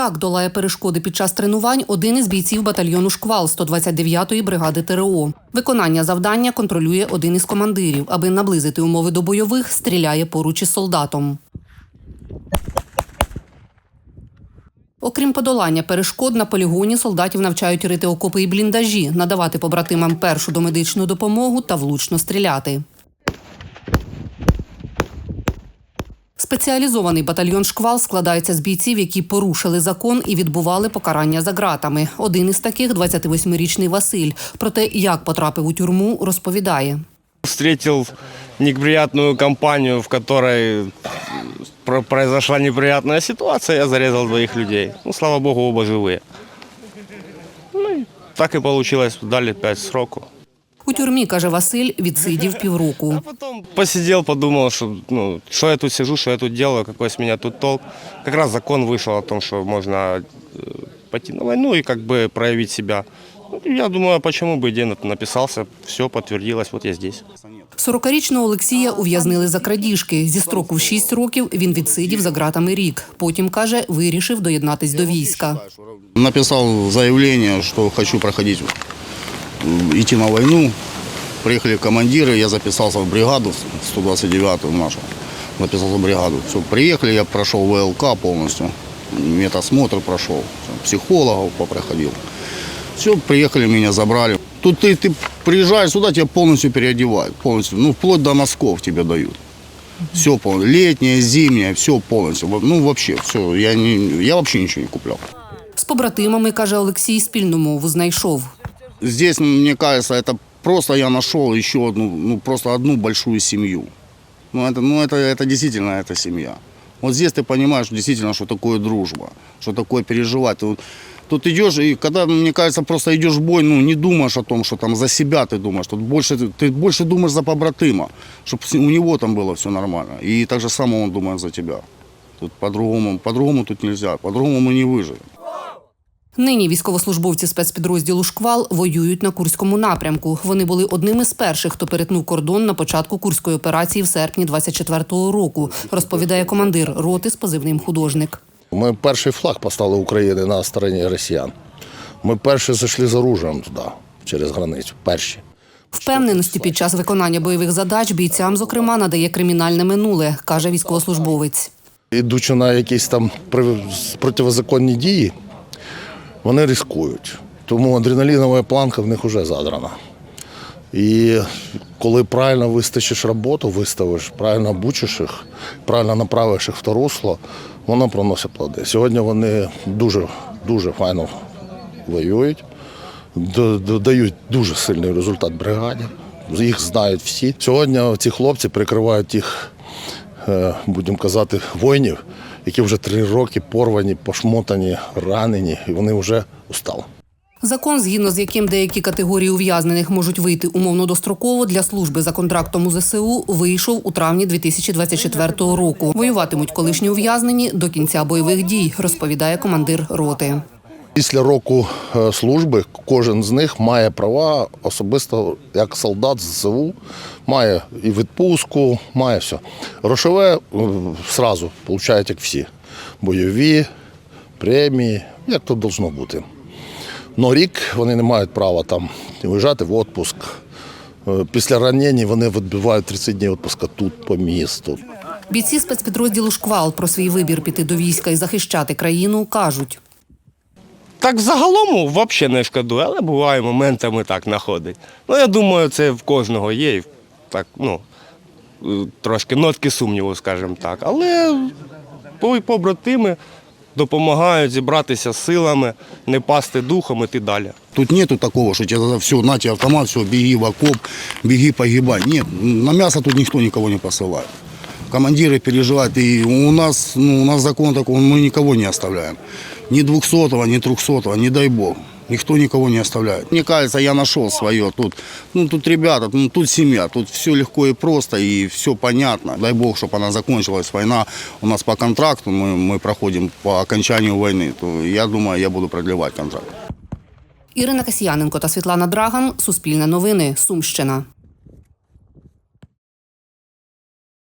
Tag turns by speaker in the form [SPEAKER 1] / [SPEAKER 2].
[SPEAKER 1] Так долає перешкоди під час тренувань один із бійців батальйону «Шквал» 129-ї бригади ТРО. Виконання завдання контролює один із командирів. Аби наблизити умови до бойових, стріляє поруч із солдатом. Окрім подолання перешкод, на полігоні солдатів навчають рити окопи і бліндажі, надавати побратимам першу домедичну допомогу та влучно стріляти. Спеціалізований батальйон «Шквал» складається з бійців, які порушили закон і відбували покарання за ґратами. Один із таких – 28-річний Василь. Про те, як потрапив у тюрму, розповідає.
[SPEAKER 2] Встретил неприятную компанию, в которой про- произошла неприятная ситуация, я зарезал двоих людей. Ну, слава богу, оба живые. Ну, так и получилось, дали пять сроку.
[SPEAKER 1] У тюрмі, каже Василь, відсидів півроку.
[SPEAKER 2] А потом посидел, подумал, что, ну, что я тут сижу, что я тут делаю, какой с меня тут толк. Как раз закон вышел о том, что можно э, пойти на войну и как бы проявить себя. Ну, Я думаю, а почему бы и день написался, все подтвердилось, вот я здесь.
[SPEAKER 1] 40-річного Олексія ув'язнили за крадіжки. Зі строку в 6 років він відсидів за ґратами рік. Потім, каже, вирішив доєднатись до війська.
[SPEAKER 3] Написал заявление, что хочу проходить, м, идти на войну. Приехали командиры, я записался в бригаду, в 129-ю нашу. Записался в бригаду. Все, приехали, я прошел ВЛК полностью, медосмотр прошел, всё, психологов попроходил. Все, приехали, меня забрали. Тут ты, ты приезжаешь сюда, тебя полностью переодевают, полностью, ну, вплоть до носков тебе дают. Все полностью, летнее, зимнее, все полностью. Ну, вообще, все, я, не, я вообще ничего не куплял.
[SPEAKER 1] З побратимами, каже Олексій, спільну мову знайшов.
[SPEAKER 3] Здесь, мне кажется, это просто я нашел еще одну, ну просто одну большую семью. Ну это, ну это, это действительно эта семья. Вот здесь ты понимаешь действительно, что такое дружба, что такое переживать. Тут, тут идешь, и когда, мне кажется, просто идешь в бой, ну не думаешь о том, что там за себя ты думаешь. Тут больше, ты, больше думаешь за побратима, чтобы у него там было все нормально. И так же само он думает за тебя. Тут по-другому, по-другому тут нельзя, по-другому мы не выживем.
[SPEAKER 1] Нині військовослужбовці спецпідрозділу «Шквал» воюють на Курському напрямку. Вони були одними з перших, хто перетнув кордон на початку Курської операції в серпні 24-го року, розповідає командир роти з позивним художник.
[SPEAKER 4] Ми перший флаг поставили України на стороні росіян. Ми перші зайшли з оружием туди, через границю. Перші.
[SPEAKER 1] Впевненості під час виконання бойових задач бійцям, зокрема, надає кримінальне минуле, каже військовослужбовець.
[SPEAKER 4] Ідучи на якісь там противозаконні дії, вони ризикують. Тому адреналінова планка в них вже задрана. І коли правильно вистачиш роботу, виставиш, правильно обучиш їх, правильно направиш їх в то русло, воно проносить плоди. Сьогодні вони дуже, дуже файно воюють, дають дуже сильний результат бригаді. Їх знають всі. Сьогодні ці хлопці прикривають тих, е, будемо казати, воїнів, які вже три роки порвані, пошмотані, ранені, і вони вже устали.
[SPEAKER 1] Закон, згідно з яким деякі категорії ув'язнених можуть вийти умовно достроково для служби за контрактом у ЗСУ, вийшов у травні 2024 року. Воюватимуть колишні ув'язнені до кінця бойових дій, розповідає командир роти.
[SPEAKER 4] Після року е, служби кожен з них має права особисто як солдат з ЗСУ, має і відпустку, має все. Грошове е, зразу получають як всі. Бойові, премії, як то должно бути. Но рік вони не мають права там виїжджати в відпуск. Е, Після ранення вони відбувають 30 днів відпуска тут по місту.
[SPEAKER 1] Бійці спецпідрозділу «Шквал» про свій вибір піти до війська і захищати країну кажуть.
[SPEAKER 2] Так загалом взагалі не шкодую, але буває моментами так находить. Ну, я думаю, це в кожного є. і Так, ну, е, трошки нотки сумніву, скажімо так. Але по- побратими допомагають зібратися силами, не пасти духом, іти далі.
[SPEAKER 3] Тут нету такого, что тебе все, на автомат, все, беги в окоп, беги, погибай. Нет, на мясо тут никто никого не посылает Командиры переживают, и у нас, ну, у нас закон такой, мы никого не оставляем. Ни двухсотого, ни трехсотого, не дай бог. Никто никого не оставляет. Мне кажется, я нашел свое. Тут, ну, тут ребята, ну, тут семья, тут все легко и просто, и все понятно. Дай бог, чтобы она закончилась, война у нас по контракту, мы, мы проходим по окончанию войны, то я думаю, я буду продлевать контракт.
[SPEAKER 1] Ірина Касьяненко та Світлана Драган. Суспільне новини. Сумщина.